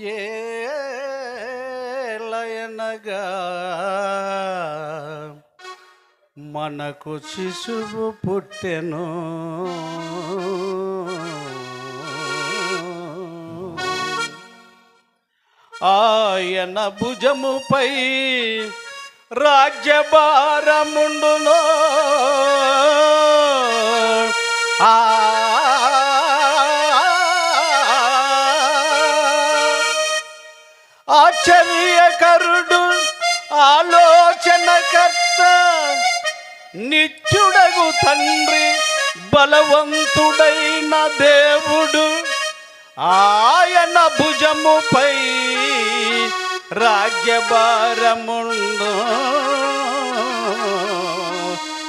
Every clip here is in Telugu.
ఏలయనగా మనకు శిశువు పుట్టెను. ఆయన భుజముపై రాజ్యభారముండును. ఆ ఆశ్చర్యకరుడు ఆలోచనకర్త నిత్యుడగు తండ్రి బలవంతుడైన దేవుడు. ఆయన భుజముపై రాజ్యభారముండు.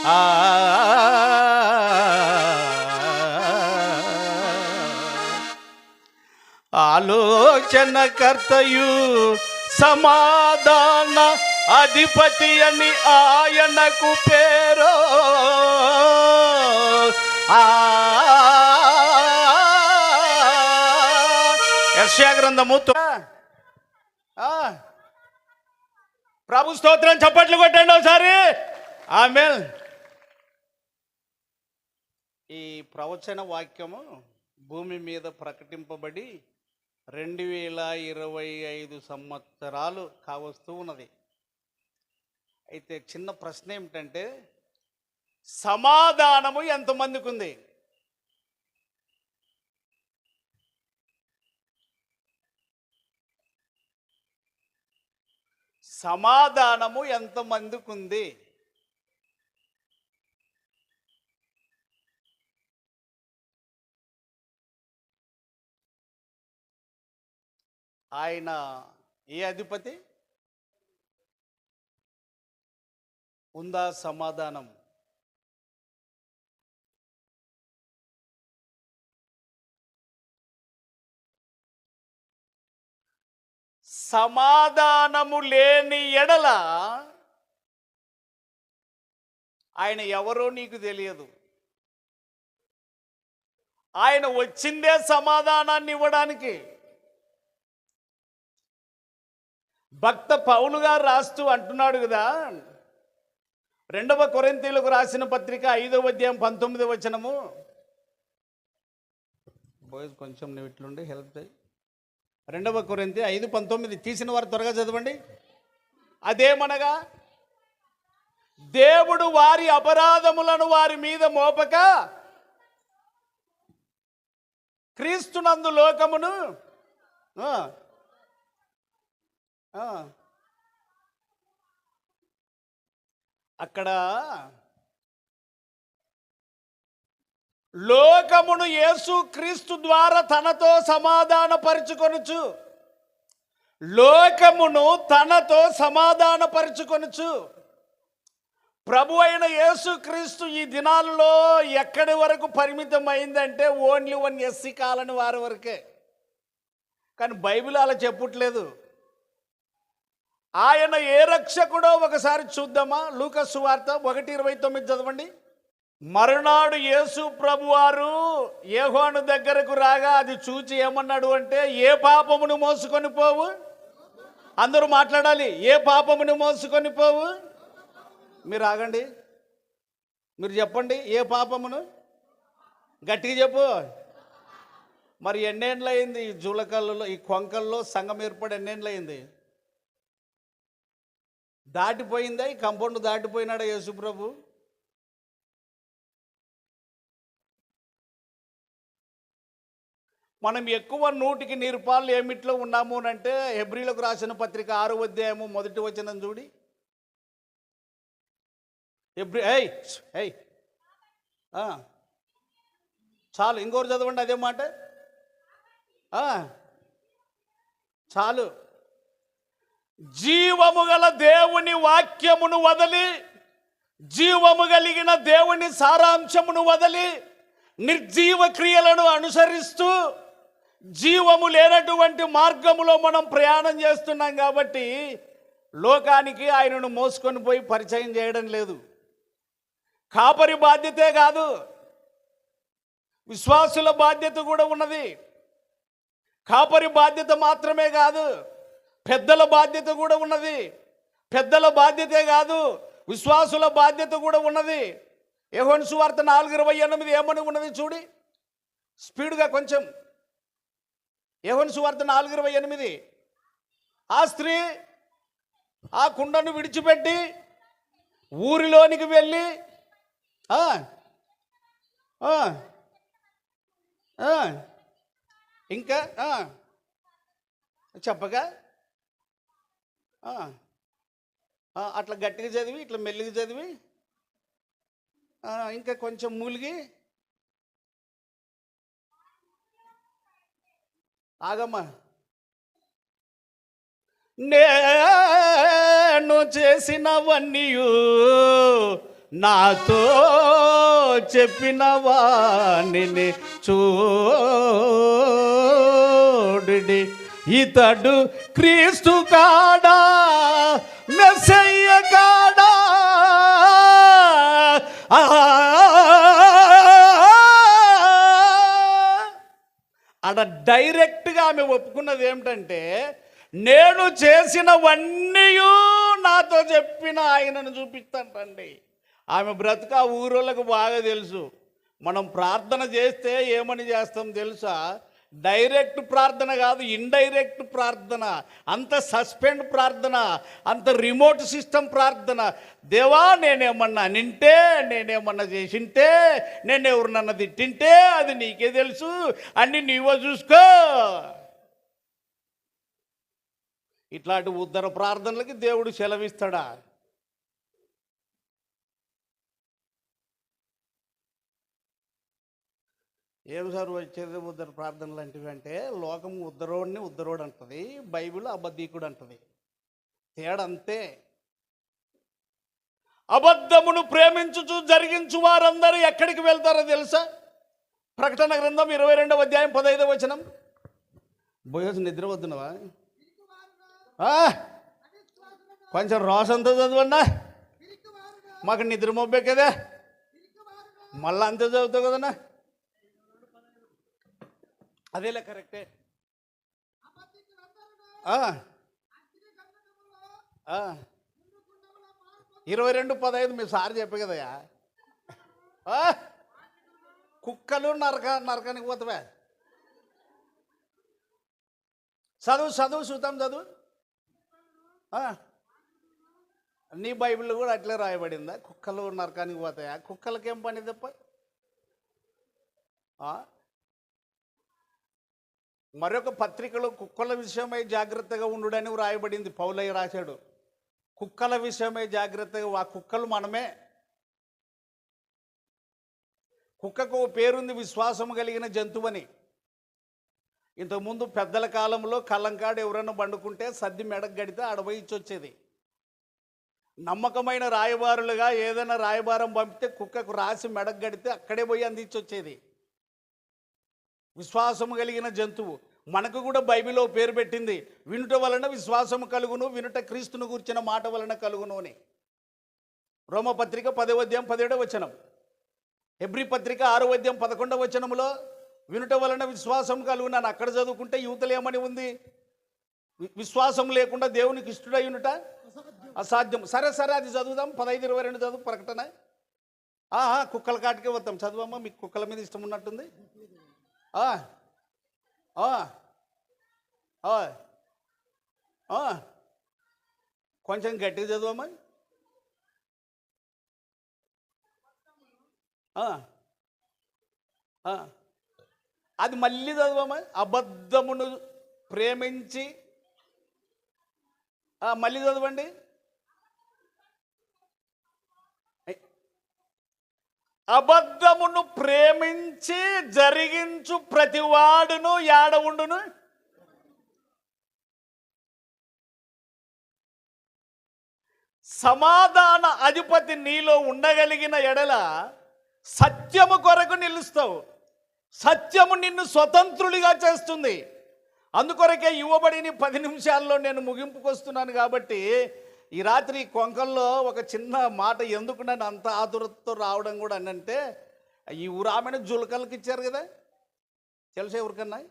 ఆ ఆలోచనకర్తయు సమాధాన అధిపతి అని ఆయనకు పేరు. ఆ. ఆ. ప్రభు స్తోత్రం చప్పట్లు కొట్టండి ఒకసారి. ఆమె ఈ ప్రవచన వాక్యము భూమి మీద ప్రకటింపబడి రెండు వేల ఇరవై ఐదు సంవత్సరాలు కావస్తూ ఉన్నది. అయితే చిన్న ప్రశ్న ఏమిటంటే సమాధానము ఎంతమందికి ఉంది సమాధానము ఎంతమందికి ఉంది ఆయన ఏ అధిపతి? ఉందా సమాధానం? సమాధానము లేని ఎడల ఆయన ఎవరో నీకు తెలియదు. ఆయన వచ్చిందే సమాధానాన్ని ఇవ్వడానికి. భక్త పౌలు గారు రాస్తూ అంటున్నాడు కదా. రెండవ కొరింతీలకు రాసిన పత్రిక ఐదవ అధ్యాయం పంతొమ్మిది వచనము. బాయ్స్ కొంచెం నువ్వు ఇట్లుండి హెల్ప్ చేయి. రెండవ కొరింతి ఐదు పంతొమ్మిది తీసిన వారు త్వరగా చదవండి. అదేమనగా దేవుడు వారి అపరాధములను వారి మీద మోపక క్రీస్తునందు లోకమును. అక్కడ లోకమును యేసు క్రీస్తు ద్వారా తనతో సమాధానపరుచుకొనుచు. లోకమును తనతో సమాధానపరుచుకొనుచు. ప్రభు అయిన యేసుక్రీస్తు ఈ దినాలలో ఎక్కడి వరకు పరిమితం అయిందంటే ఓన్లీ వన్ ఎస్సీ కాలని వారి వరకే. కానీ బైబిల్ అలా చెప్పట్లేదు. ఆయన ఏ రక్షకుడో ఒకసారి చూద్దామా? లూకస్ వార్త ఒకటి ఇరవై తొమ్మిది చదవండి. మరునాడు యేసు ప్రభువారు ఏహోను దగ్గరకు రాగా అది చూచి ఏమన్నాడు అంటే ఏ పాపమును మోసుకొని పోవు? అందరూ మాట్లాడాలి. ఏ పాపమును మోసుకొని పోవు? మీరు ఆగండి. మీరు చెప్పండి ఏ పాపమును? గట్టిగా చెప్పు. మరి ఎన్నేళ్ళు అయింది ఈ జూలకల్లో ఈ కొంకల్లో సంఘం ఏర్పడి ఎన్నేళ్ళు అయింది దాటిపోయిందా? ఈ కంపౌండ్ దాటిపోయినాడా యేసుప్రభు మనం ఎక్కువ నూటికి నిరుపాలు ఏమిట్లో ఉన్నాము అని అంటే హెబ్రిలకు రాసిన పత్రిక ఆరు అధ్యాయము మొదటి వచ్చిన చూడి. ఎబ్రి ఏయ్ ఏయ్. చాలు ఇంకోరు చదవండి అదే మాట. చాలు. జీవము గల దేవుని వాక్యమును వదలి జీవము కలిగిన దేవుని సారాంశమును వదలి నిర్జీవ క్రియలను అనుసరిస్తూ జీవము లేనటువంటి మార్గములో మనం ప్రయాణం చేస్తున్నాం కాబట్టి లోకానికి ఆయనను మోసుకొని పోయి పరిచయం చేయడం లేదు. కాపరి బాధ్యతే కాదు. విశ్వాసుల బాధ్యత కూడా ఉన్నది. కాపరి బాధ్యత మాత్రమే కాదు. పెద్దల బాధ్యత కూడా ఉన్నది. పెద్దల బాధ్యతే కాదు విశ్వాసుల బాధ్యత కూడా ఉన్నది. యెహోను సువార్త నాలుగు ఇరవై ఎనిమిది ఏమని ఉన్నది చూడి. స్పీడ్గా కొంచెం. యెహోను సువార్త నాలుగు ఇరవై ఎనిమిది. ఆ స్త్రీ ఆ కుండను విడిచిపెట్టి ఊరిలోనికి వెళ్ళి ఇంకా చెప్పగా అట్లా గట్టిగా చదివి ఇట్లా మెల్లిగా చదివి ఇంకా కొంచెం మూలిగి ఆగమ్మా. నేను చేసినవన్నీ నాతో చెప్పిన వాణిని చూడి ఇతడు క్రీస్తు కాడా? మెస్సయ్య కాడా? ఆడ డైరెక్ట్గా ఆమె ఒప్పుకున్నది ఏమిటంటే నేను చేసినవన్నీ నాతో చెప్పిన ఆయనను చూపిస్తాంటండి. ఆమె బ్రతుక ఊరోళ్ళకు బాగా తెలుసు. మనం ప్రార్థన చేస్తే ఏమని చేస్తాం తెలుసా? డైరెక్ట్ ప్రార్థన కాదు ఇండైరెక్ట్ ప్రార్థన. అంత సస్పెండ్ ప్రార్థన అంత రిమోట్ సిస్టమ్ ప్రార్థన. దేవా నేనేమన్నా నింటే నేనేమన్నా చేసింటే నేను ఎవరినన్నా తిట్టింటే అది నీకే తెలుసు. అన్ని నీవో చూసుకో. ఇట్లాంటి ఉద్దర ప్రార్థనలకి దేవుడు సెలవిస్తాడా? ఏం సార్ వచ్చేది ఉద్దర ప్రార్థనలు లాంటివి అంటే లోకం ఉద్దరోడిని ఉద్దరోడు అంటది బైబిల్ అబద్ధీకుడు అంటది తేడంతే. అబద్ధమును ప్రేమించుచు జరిగించు వారందరూ ఎక్కడికి వెళ్తారో తెలుసా? ప్రకటన గ్రంథం ఇరవై రెండవ అధ్యాయం పదహైదవ వచనం. బోయస్ నిద్ర వద్దునవా కొంచెం రోసంతో చదవన్నా మాకు నిద్ర మొబ్బే కదా మళ్ళా అంతే చదువుతావు కదన్నా? అదేలే కరెక్టే. ఇరవై రెండు పదహైదు మీ సార్ చెప్పే కదయా ఆ? కుక్కలు నరక నరకానికి పోతావా? చదువు చదువు చూద్దాం చదువు. నీ బైబిల్లో కూడా అట్లే రాయబడిందా? కుక్కలు నరకానికి పోతాయా? కుక్కలకేం పని తప్ప? మరొక పత్రికలో కుక్కల విషయమై జాగ్రత్తగా ఉండుడని వ్రాయబడింది. పౌలయ్య రాశాడు. కుక్కల విషయమై జాగ్రత్తగా ఆ కుక్కలు మనమే. కుక్కకు పేరుంది విశ్వాసం కలిగిన జంతువని. ఇంతకుముందు పెద్దల కాలంలో కళ్ళంకాడు ఎవరైనా పండుకుంటే సద్ది మెడకు గడితే ఆడపోయి ఇచ్చొచ్చేది. నమ్మకమైన రాయబారులుగా ఏదైనా రాయబారం పంపితే కుక్కకు రాసి మెడకు గడితే అక్కడే పోయి అందించొచ్చేది. విశ్వాసము కలిగిన జంతువు. మనకు కూడా బైబిల్లో పేరు పెట్టింది. వినుట వలన విశ్వాసము కలుగును వినుట క్రీస్తును కూర్చిన మాట వలన కలుగును అని. రోమపత్రిక పదవద్యం పదిహేడవ వచనం. ఎబ్రి పత్రిక ఆరవద్యం పదకొండవ వచనములో వినుట వలన విశ్వాసం కలుగునని అక్కడ చదువుకుంటే యువతలు ఏమని ఉంది. వి- విశ్వాసం లేకుండా దేవునికి ఇష్టడై ఉండుట అసాధ్యం. సరే సరే అది చదువుదాం. పదహైదు ఇరవై రెండు చదువు ప్రకటన. ఆహా కుక్కల కాటికే వద్దాం. చదువమ్మా మీకు కుక్కల మీద ఇష్టం ఉన్నట్టుంది. ఆ, ఆ, ఆ, ఆ. కొంచెం గట్టిగా చదువమ్మా అది మళ్ళీ చదవమ్మా అబద్ధమును ప్రేమించి మళ్ళీ చదవండి అబద్ధమును ప్రేమించి జరిగించు ప్రతివాడును ఉండును సమాధాన అధిపతి నీలో ఉండగలిగిన ఎడల సత్యము కొరకు నిలుస్తావు. సత్యము నిన్ను స్వతంత్రుడిగా చేస్తుంది. అందుకొరకే ఇవ్వబడిన పది నిమిషాల్లో నేను ముగింపుకొస్తున్నాను కాబట్టి ఈ రాత్రి కొంకల్లో ఒక చిన్న మాట ఎందుకు నన్ను అంత ఆతురతతో రావడం కూడా అని అంటే ఈ ఊరు ఆమెను జులకలకి ఇచ్చారు కదా. తెలుసా ఎవరికన్నా?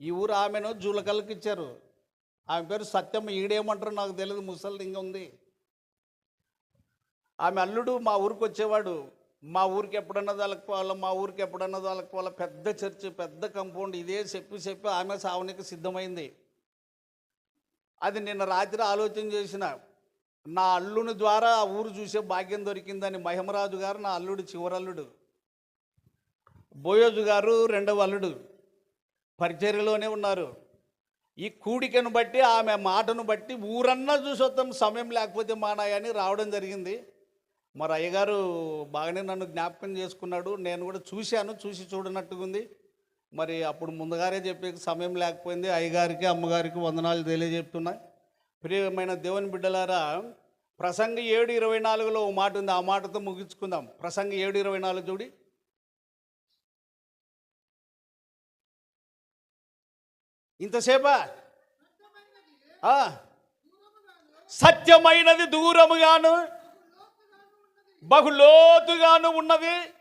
ఈ ఊరు ఆమెను జూలకల్కి ఇచ్చారు. ఆమె పేరు సత్యమ్మ ఈడేమంటారు నాకు తెలియదు ముసలి ఇంకా ఉంది. ఆమె అల్లుడు మా ఊరికి వచ్చేవాడు. మా ఊరికి ఎప్పుడన్నా తలకపోవాలా మా ఊరికి ఎప్పుడన్నా తలకపోవాలా పెద్ద చర్చ్ పెద్ద కంపౌండ్ ఇదే చెప్పి చెప్పి ఆమె సావనికి సిద్ధమైంది. అది నిన్న రాత్రి ఆలోచన చేసిన నా అల్లుని ద్వారా ఆ ఊరు చూసే భాగ్యం దొరికిందని మహిమరాజు గారు నా అల్లుడు చివరల్లుడు. బోయోజు గారు రెండవ అల్లుడు. పరిచర్యలోనే ఉన్నారు. ఈ కూడికను బట్టి ఆమె మాటను బట్టి ఊరన్నా చూసొద్దాం సమయం లేకపోతే మానాయని రావడం జరిగింది. మరి అయ్యగారు బాగానే నన్ను జ్ఞాపకం చేసుకున్నాడు. నేను కూడా చూశాను చూసి చూడనట్టుగా ఉంది మరి అప్పుడు ముందుగానే చెప్పే సమయం లేకపోయింది. అయ్యగారికి అమ్మగారికి వందనాలు తెలియజెప్తున్నాయి ప్రియమైన దేవుని బిడ్డలారా ప్రసంగ ఏడు ఇరవై నాలుగులో ఓ మాట ఉంది. ఆ మాటతో ముగించుకుందాం. ప్రసంగ ఏడు ఇరవై నాలుగు చూడి. ఇంతసేపా? సత్యమైనది దూరముగాను బహులోతుగాను ఉన్నది.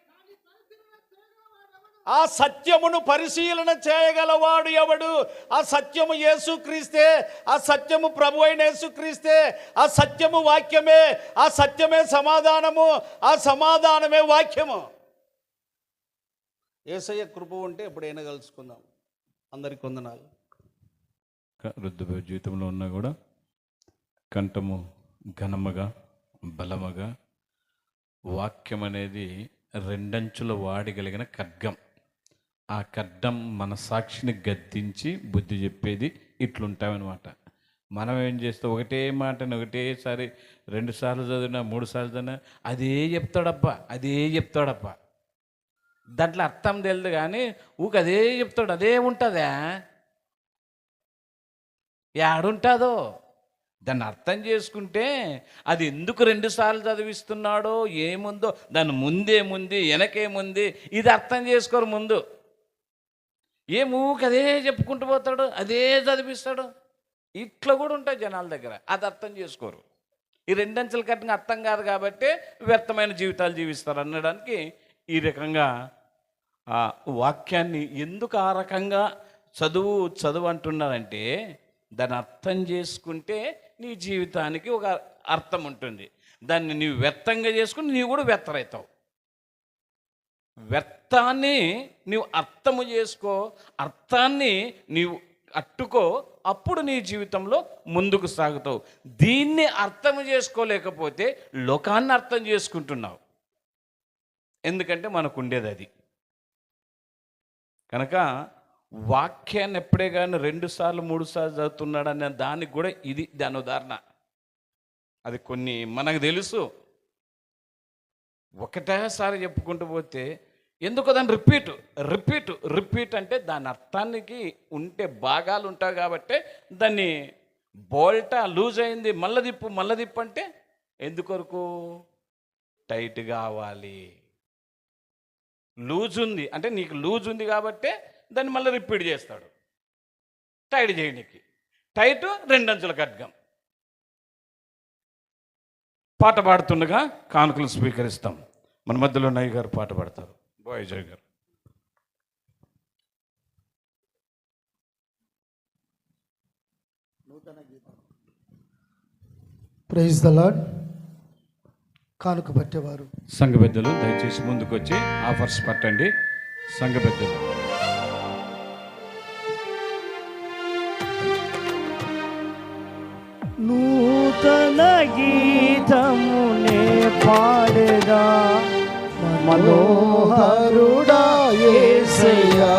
ఆ సత్యమును పరిశీలన చేయగలవాడు ఎవడు? ఆ సత్యము యేసుక్రీస్తే ఆ సత్యము ప్రభు అయిన యేసుక్రీస్తే ఆ సత్యము వాక్యమే ఆ సత్యమే సమాధానము ఆ సమాధానమే వాక్యము. ఏసయ్య కృప ఉంటే ఎప్పుడైనా కలుసుకుందాం. అందరికి వందనాలు. వృద్ధ జీవితంలో ఉన్నా కూడా కంఠము ఘనముగా బలముగా వాక్యం అనేది రెండంచుల వాడగలిగిన ఖడ్గం. ఆ ఖడ్గం మన సాక్షిని గద్దించి బుద్ధి చెప్పేది ఇట్లుంటామన్నమాట మనం ఏం చేస్తాం? ఒకటే మాటని ఒకటేసారి రెండు సార్లు చదివినా మూడు సార్లు చదివినా అదే చెప్తాడబ్బా అదే చెప్తాడబ్బా. దాంట్లో అర్థం తెలియదు కానీ ఊకి అదే చెప్తాడు అదే ఉంటుందా? ఏడుంటుందో దాన్ని అర్థం చేసుకుంటే అది ఎందుకు రెండుసార్లు చదివిస్తున్నాడో ఏముందో దాని ముందేముంది వెనకేముంది ఇది అర్థం చేసుకోరు ముందు. ఏ ఊరికి అదే చెప్పుకుంటూ పోతాడు అదే చదివిస్తాడు. ఇట్లా కూడా ఉంటాయి జనాల దగ్గర. అది అర్థం చేసుకోరు. ఈ రెండంచెల కట్టిన అర్థం కాదు కాబట్టి వ్యర్థమైన జీవితాలు జీవిస్తారు అనడానికి ఈ రకంగా ఆ వాక్యాన్ని ఎందుకు ఆ రకంగా చదువు చదువు అంటున్నారంటే దాన్ని అర్థం చేసుకుంటే నీ జీవితానికి ఒక అర్థం ఉంటుంది. దాన్ని నీవు వ్యర్థంగా చేసుకుని నీవు కూడా వ్యర్థరవుతావు. వ్యర్థాన్ని నీవు అర్థము చేసుకో అర్థాన్ని నీవు అట్టుకో అప్పుడు నీ జీవితంలో ముందుకు సాగుతావు. దీన్ని అర్థం చేసుకోలేకపోతే లోకాన్ని అర్థం చేసుకుంటున్నావు. ఎందుకంటే మనకు ఉండేది అది. కనుక వాక్యాన్ని ఎప్పుడే కానీ రెండు సార్లు మూడు సార్లు చదువుతున్నాడు అనే దానికి కూడా ఇది దాని ఉదాహరణ. అది కొన్ని మనకు తెలుసు. ఒకటేసారి చెప్పుకుంటూ పోతే ఎందుకు దాన్ని రిపీట్ రిపీట్ రిపీట్ అంటే దాని అర్థానికి ఉంటే భాగాలు ఉంటాయి కాబట్టి దాన్ని బోల్టా లూజ్ అయింది మల్ల దిప్పు మల్ల దిప్పు అంటే ఎందుకొరకు? టైట్ కావాలి. లూజ్ ఉంది అంటే నీకు లూజ్ ఉంది కాబట్టే దాన్ని మళ్ళీ రిపీట్ చేస్తాడు. టైట్ చేయడానికి టైట్ రెండంచుల ఖడ్గం. పాట పాడుతుండగా కానుకలు స్వీకరిస్తాం. మన మధ్యలో నయ్య గారు పాట పాడతారు. బాయ్జయ్ గారు. ప్రైజ్ ద లాడ్ కానుక పట్టేవారు. సంఘ పెద్దలు దయచేసి ముందుకు వచ్చి ఆఫర్స్ పట్టండి. సంఘ పెద్దలు. నూతన గీతమునే పాడేదా? మనోహరుడా ఏసయ్యా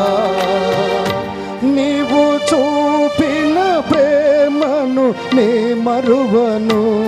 నీవు చూపిన ప్రేమను నే మరువను.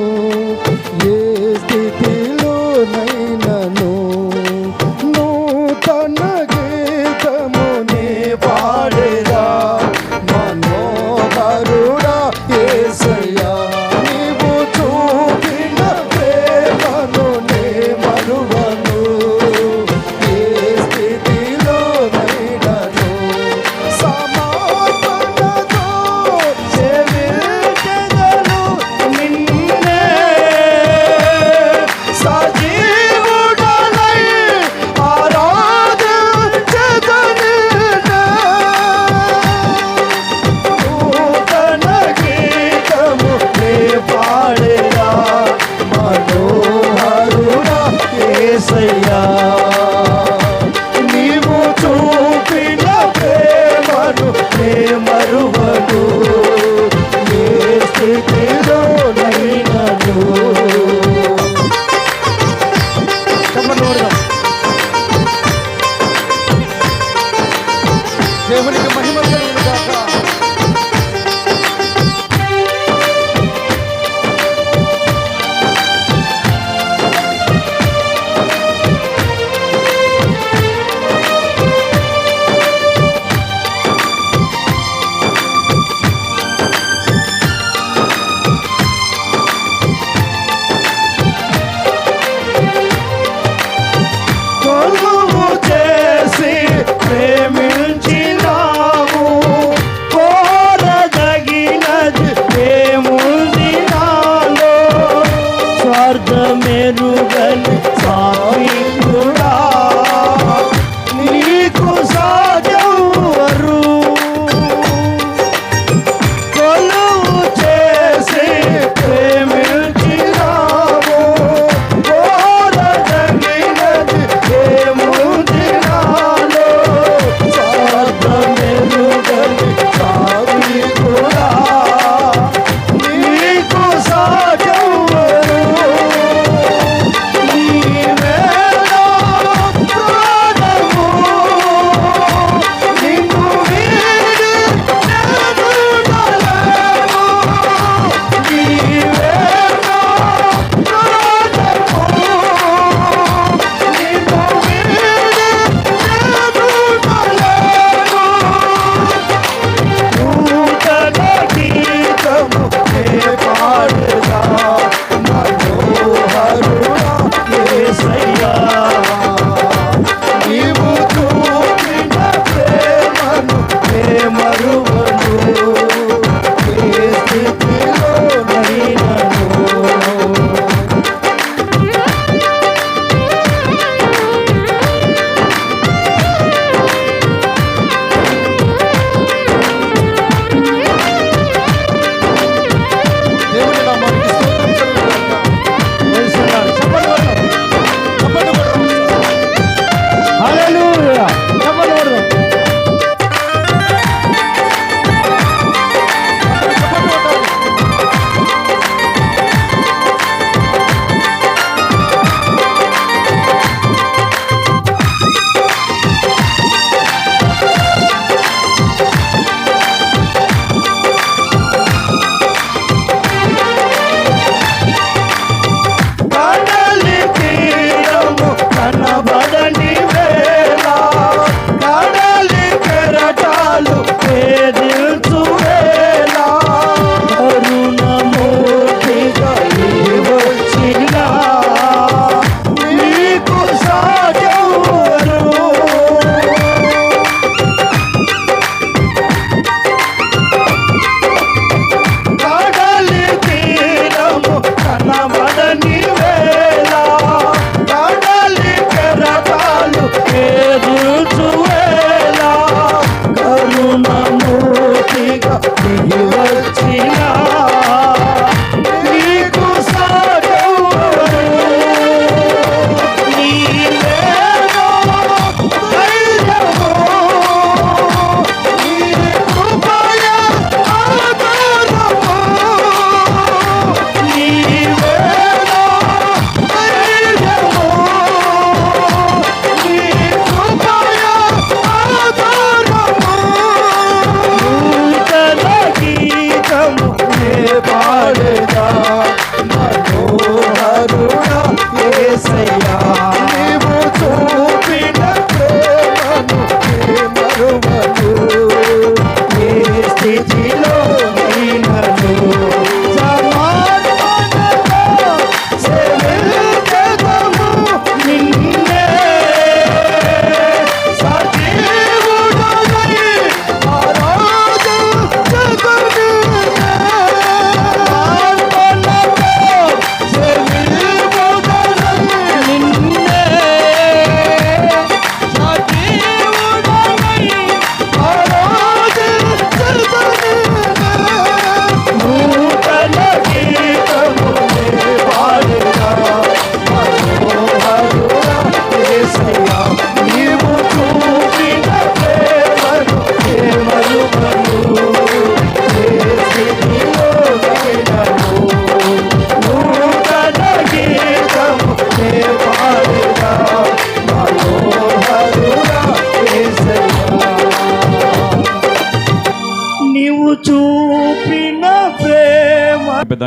Thank you.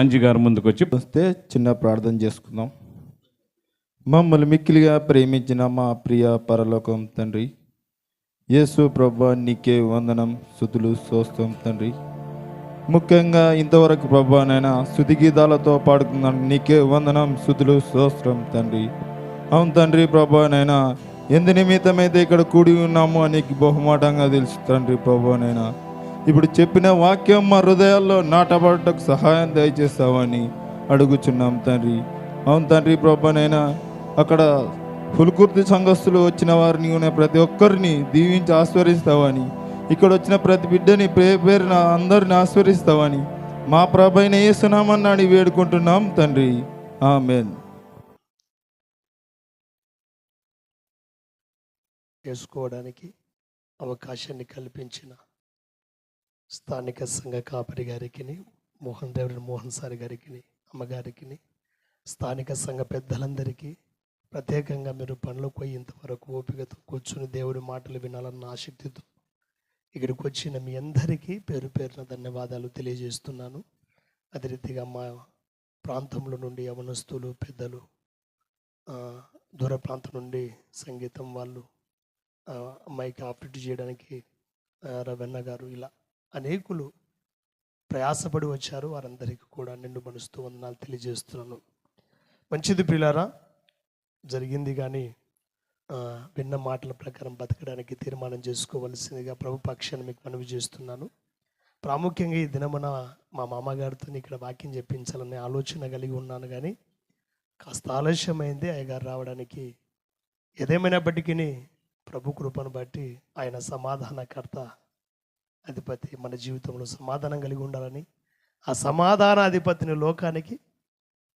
ప్రేమ గారి ముందుకు వచ్చి వస్తే చిన్న ప్రార్థన చేసుకుందాం. మమ్మల్ని మిక్కిలిగా ప్రేమించిన మా ప్రియ పరలోకం తండ్రి యేసు ప్రభా నీకే వందనం శుతులు సోస్తం తండ్రి. ముఖ్యంగా ఇంతవరకు ప్రభా నైనా శుతి గీతాలతో పాడుకున్నాను నీకే వందనం శుతులు సోస్త్రం తండ్రి. అవును తండ్రి ప్రభా నైనా ఎందు నిమిత్తమైతే ఇక్కడ కూడి ఉన్నామో నీకు బహుమాటంగా తెలుసు తండ్రి ప్రభు నైనా ఇప్పుడు చెప్పిన వాక్యం మా హృదయాల్లో నాటబడటకు సహాయం దయచేస్తావని అడుగుచున్నాం తండ్రి. అవును తండ్రి ప్రభానైనా అక్కడ ఫుల్కుర్తి సంఘస్థులు వచ్చిన వారిని ఉన్న ప్రతి ఒక్కరిని దీవించి ఆస్వరిస్తావని ఇక్కడ వచ్చిన ప్రతి బిడ్డని పేరు పేరున అందరిని ఆస్వరిస్తావని మా ప్రభైన ఏసునామని వేడుకుంటున్నాం తండ్రి. ఆమెన్. చేసుకోవడానికి అవకాశాన్ని కల్పించిన స్థానిక సంఘ కాపరి గారికి మోహన్ దేవుడి మోహన్ సార్ గారికి అమ్మగారికి స్థానిక సంఘ పెద్దలందరికీ ప్రత్యేకంగా మీరు పనులకు పోయి ఇంతవరకు ఓపికతో కూర్చుని దేవుడి మాటలు వినాలన్న ఆసక్తితో ఇక్కడికి వచ్చిన మీ అందరికీ పేరు పేరున ధన్యవాదాలు తెలియజేస్తున్నాను. అదే రీతిగా మా ప్రాంతంలో నుండి యవనస్తులు పెద్దలు దూర ప్రాంతం నుండి సంగీతం వాళ్ళు మైక్ ఆపరేట్ చేయడానికి రవెన్న గారు ఇలా అనేకులు ప్రయాసపడి వచ్చారు. వారందరికీ కూడా నిండు మనసుతో వందనాలు తెలియజేస్తున్నాను. మంచిది పిల్లారా జరిగింది కానీ విన్న మాటల ప్రకారం బతకడానికి తీర్మానం చేసుకోవలసిందిగా ప్రభు పక్షాన్ని మీకు మనవి చేస్తున్నాను. ప్రాముఖ్యంగా ఈ దినమున మా మామగారితో ఇక్కడ వాక్యం చెప్పించాలనే ఆలోచన కలిగి ఉన్నాను కానీ కాస్త ఆలస్యమైంది. అయ్యగారు రావడానికి ఏదేమైనప్పటికీ ప్రభు కృపను బట్టి ఆయన సమాధానకర్త అధిపతి మన జీవితంలో సమాధానం కలిగి ఉండాలని ఆ సమాధాన అధిపతిని లోకానికి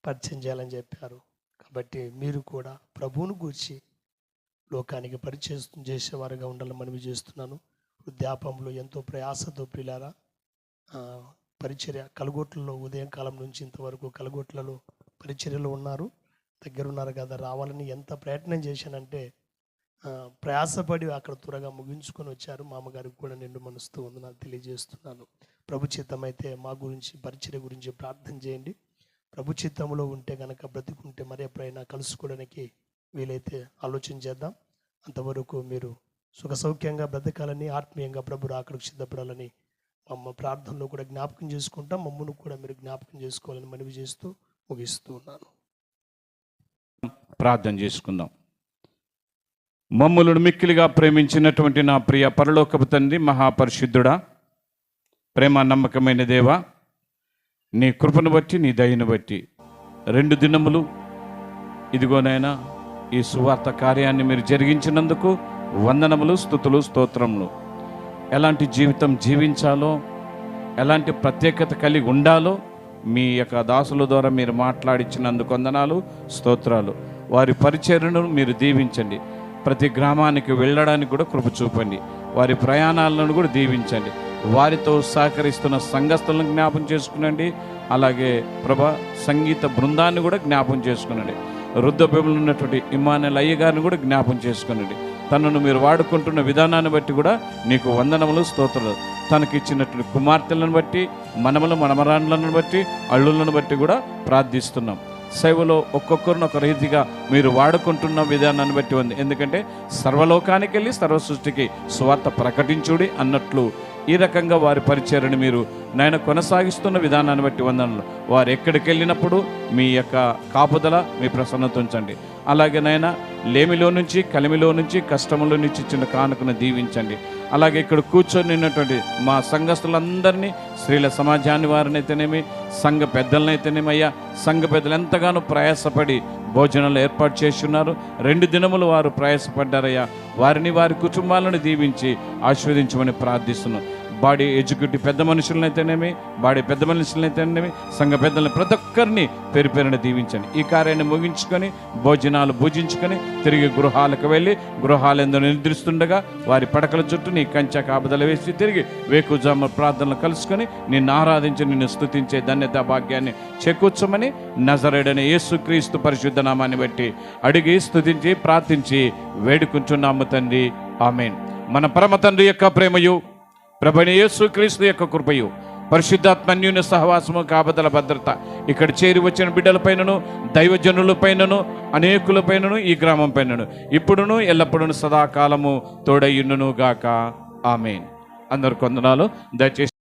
పరిచయం చేయాలని చెప్పారు. కాబట్టి మీరు కూడా ప్రభువును గూర్చి లోకానికి పరిచయం చేసేవారుగా ఉండాలని మనవి చేస్తున్నాను. వృద్ధాపంలో ఎంతో ప్రయాసతో పిల్లారా పరిచర్య కలగొట్లలో ఉదయం కాలం నుంచి ఇంతవరకు కలగొట్లలో పరిచర్యలో ఉన్నారు. దగ్గరున్నారు కదా రావాలని ఎంత ప్రయత్నం చేశానంటే ప్రయాసపడి అక్కడ త్వరగా ముగించుకొని వచ్చారు. మామగారికి కూడా నిండు మనస్తూ ఉంది నాకు తెలియజేస్తున్నాను. ప్రభుచిత్తమైతే మా గురించి పరిచయ గురించి ప్రార్థన చేయండి. ప్రభుచిత్తంలో ఉంటే కనుక బ్రతికుంటే మరి ఎప్పుడైనా కలుసుకోవడానికి వీలైతే ఆలోచన చేద్దాం. అంతవరకు మీరు సుఖ సౌఖ్యంగా బ్రతకాలని ఆత్మీయంగా ప్రభు అక్కడికి సిద్ధపడాలని మమ్మ ప్రార్థనలో కూడా జ్ఞాపకం చేసుకుంటాం. మమ్మల్ని కూడా మీరు జ్ఞాపకం చేసుకోవాలని మనవి చేస్తూ ముగిస్తూ ఉన్నాను ప్రార్థన చేసుకుందాం. మమ్ములను మిక్కిలిగా ప్రేమించినటువంటి నా ప్రియ పరలోకపు తండ్రి మహాపరిశుద్ధుడా ప్రేమ నమ్మకమైన దేవా నీ కృపను బట్టి నీ దయను బట్టి రెండు దినములు ఇదిగోనైనా ఈ సువార్త కార్యాన్ని మీరు జరిగించినందుకు వందనములు స్థుతులు స్తోత్రములు. ఎలాంటి జీవితం జీవించాలో ఎలాంటి ప్రత్యేకత కలిగి ఉండాలో మీ యొక్క దాసుల ద్వారా మీరు మాట్లాడించినందుకు వందనాలు స్తోత్రాలు. వారి పరిచర్యను మీరు దీవించండి. ప్రతి గ్రామానికి వెళ్ళడానికి కూడా కృప చూపండి. వారి ప్రయాణాలను కూడా దీవించండి. వారితో సహకరిస్తున్న సంఘస్థలను జ్ఞాపం చేసుకునండి. అలాగే ప్రభా సంగీత బృందాన్ని కూడా జ్ఞాపం చేసుకునండి. వృద్ధపేమలు ఉన్నటువంటి ఇమానుల్ అయ్య గారిని కూడా జ్ఞాపం చేసుకునండి. తనను మీరు వాడుకుంటున్న విధానాన్ని బట్టి కూడా నీకు వందనములు స్తోత్రాలు. తనకి ఇచ్చినటువంటి కుమార్తెలను బట్టి మనములు మనమరాన్లను బట్టి అల్లులను బట్టి కూడా ప్రార్థిస్తున్నాం. సేవలో ఒక్కొక్కరిని ఒక రీతిగా మీరు వాడుకుంటున్న విధానాన్ని బట్టి ఉంది. ఎందుకంటే సర్వలోకానికి వెళ్ళి సర్వ సృష్టికి స్వార్థ ప్రకటించుడి అన్నట్లు ఈ రకంగా వారి పరిచయను మీరు నాయన కొనసాగిస్తున్న విధానాన్ని బట్టి వందనలు వారు ఎక్కడికి వెళ్ళినప్పుడు మీ యొక్క కాపుదల మీ ప్రసన్నత ఉంచండి. అలాగే నాయన లేమిలో నుంచి కలిమిలో నుంచి కష్టములో నుంచి ఇచ్చిన కానుకను దీవించండి. అలాగే ఇక్కడ కూర్చొని ఉన్నటువంటి మా సంఘస్థులందరినీ స్త్రీల సమాజాన్ని వారినైతేనేమి సంఘ పెద్దలనైతేనేమి అయ్యా సంఘ పెద్దలు ఎంతగానో ప్రయాసపడి భోజనాలు ఏర్పాటు చేసి ఉన్నారు రెండు దినములు వారు ప్రయాసపడ్డారయ్యా. వారిని వారి కుటుంబాలను దీవించి ఆశీర్వదించమని ప్రార్థిస్తున్నాను బాడీ ఎగ్జిక్యూటివ్ పెద్ద మనుషులనైతేనేమి బాడీ పెద్ద మనుషులనైతేనేమి సంఘ పెద్దలను ప్రతి ఒక్కరిని పేరు పేరున దీవించండి. ఈ కార్యాన్ని ముగించుకొని భోజనాలు భుజించుకొని తిరిగి గృహాలకు వెళ్ళి గృహాలందు నిద్రిస్తుండగా వారి పడకల చుట్టూ నీ కంచె కాపదలు వేసి తిరిగి వేకుజామ ప్రార్థనలు కలుసుకొని నిన్ను ఆరాధించి నిన్ను స్థుతించే ధన్యత భాగ్యాన్ని చేకూర్చమని నజరేడని యేసుక్రీస్తు పరిశుద్ధ నామాన్ని బట్టి అడిగి స్థుతించి ప్రార్థించి వేడుకుంటున్నాము తండ్రి. ఆమెన్. మన పరమ తండ్రి యొక్క ప్రేమయు డ్రభనే యేసు క్రీస్తు యొక్క కృపయు పరిశుద్ధాత్మన్యుని సహవాసము కాపదల భద్రత ఇక్కడ చేరి వచ్చిన బిడ్డలపైనను దైవజనులపైనను అనేకులపైనను ఈ గ్రామం పైనను. ఇప్పుడును ఎల్లప్పుడూ సదాకాలము తోడయ్యుండును గాక ఆమెన్. అందరు కొందనాలు దయచేసి